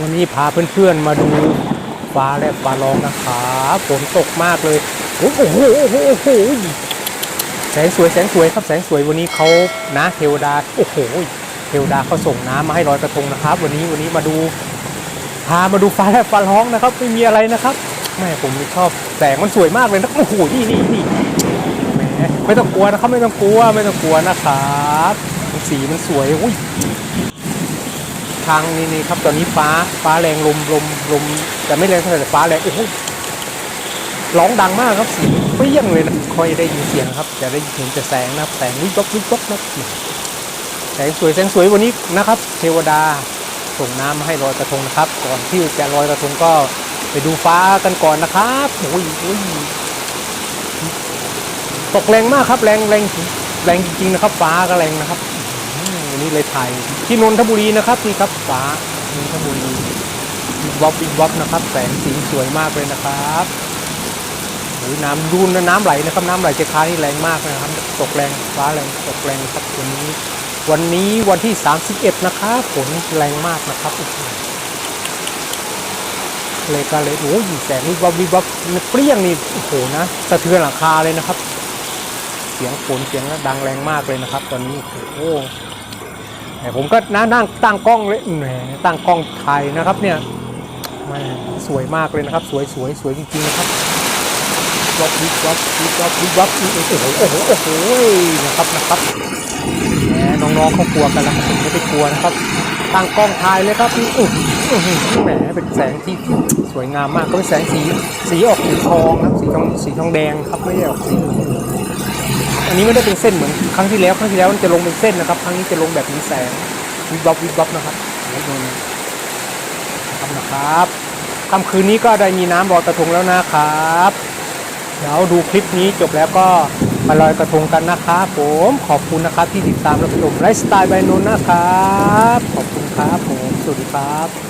วันนี้พาเพื่อนๆมาดูฟ้าและฟ้าร้องนะครับฝนตกมากเลยโอ้โหโอ้โหโอ้โหแสงสวยแสงสวยครับแสงสวยวันนี้เขานะเทวดาโอ้โหเทวดาเขาส่งน้ำมาให้ลอยกระทงนะครับ วันนี้วันนี้มาดู พามาดูฟ้าและฟ้าร้องนะครับไม่มีอะไรนะครับแม่ผมชอบแสงมันสวยมากเลยนะโอ้โหนี่นี่นี่แหมไม่ต้องกลัวนะครับไม่ต้องกลัวไม่ต้องกลัวนะครับสีมันสวยอุ้ย ทางนี้นี่ครับตอนนี้ฟ้าฟ้าแรงลมลมลมแต่ไม่แรงเท่าไหร่แต่ฟ้าแรงโอ้โหร้องดังมากครับเสียงเปรี้ยงเลยนะคอยได้ยินเสียงครับจะได้เห็นแต่แสงนะครับแสงวิบวับวิบวับนะแสงสวยแสงสวยวันนี้นะครับ เทวดาส่งน้ำมาให้ลอยกระทงนะครับ ก่อนที่จะลอยกระทงก็ไปดูฟ้ากันก่อนนะครับโอ้ยโอ้ยตกแรงมากครับแรงแรงแรงจริงๆนะครับ ฟ้าก็แรงนะครับ เลยถ่ายที่นนทบุรีนะครับนี่ครับฟ้านนทบุรีวิบวับวิบวับนะครับ แสงสีสวยมากเลยนะครับโอ้ยน้ำดูนะน้ำไหลนะครับน้ำไหลเจ้าค้านี่แรงมากนะครับ ตกแรงฟ้าแรงตกแรงครับวันนี้ วันนี้วันที่ 31 นะครับฝนแรงมากนะครับโอ้โหเลยก็เลยโอ้ยแสงวิบวับวิบวับเปรี้ยงนี่โอ้โหนะสะเทือนหลังคาเลยนะครับ เสียงฝนเสียงดังแรงมากเลยนะครับ ตอนนี้โอ้โห ผมก็นั่งนั่งตั้งกล้องเลยแหมตั้งกล้องถ่ายนะครับเนี่ยแหมสวยมากเลยนะครับ สวยสวยสวยจริงๆนะครับวับวิบวับวิบวับวิบวับโอ้โหโอ้โหโอ้โหนะครับนะครับแหมน้องๆเขากลัวกันแล้วผมไม่ได้กลัวนะครับตั้งกล้องถ่ายเลยครับอื้อหืออื้อหือแหมเป็นแสงที่สวยงามมากก็เป็นแสงสีสีออกสีทองนะครับสีทองสีทองแดงครับไม่ได้ออกสีเหลื อันนี้ไม่ได้เป็นเส้นเหมือนครั้งที่แล้ว ครั้งที่แล้วมันจะลงเป็นเส้นนะครับ ครั้งนี้จะลงแบบมีแสงวิบวับวิบวับนะครับแล้วดูนะครับนะครับค่ำคืนนี้ก็ได้มีน้ำลอยกระทงแล้วนะครับเดี๋ยวดูคลิปนี้จบแล้วก็มาลอยกระทงกันนะครับผมขอบคุณนะครับที่ติดตามรับชมไลฟ์สไตล์ใบนนนะครับ ขอบคุณครับผมสวัสดีครับ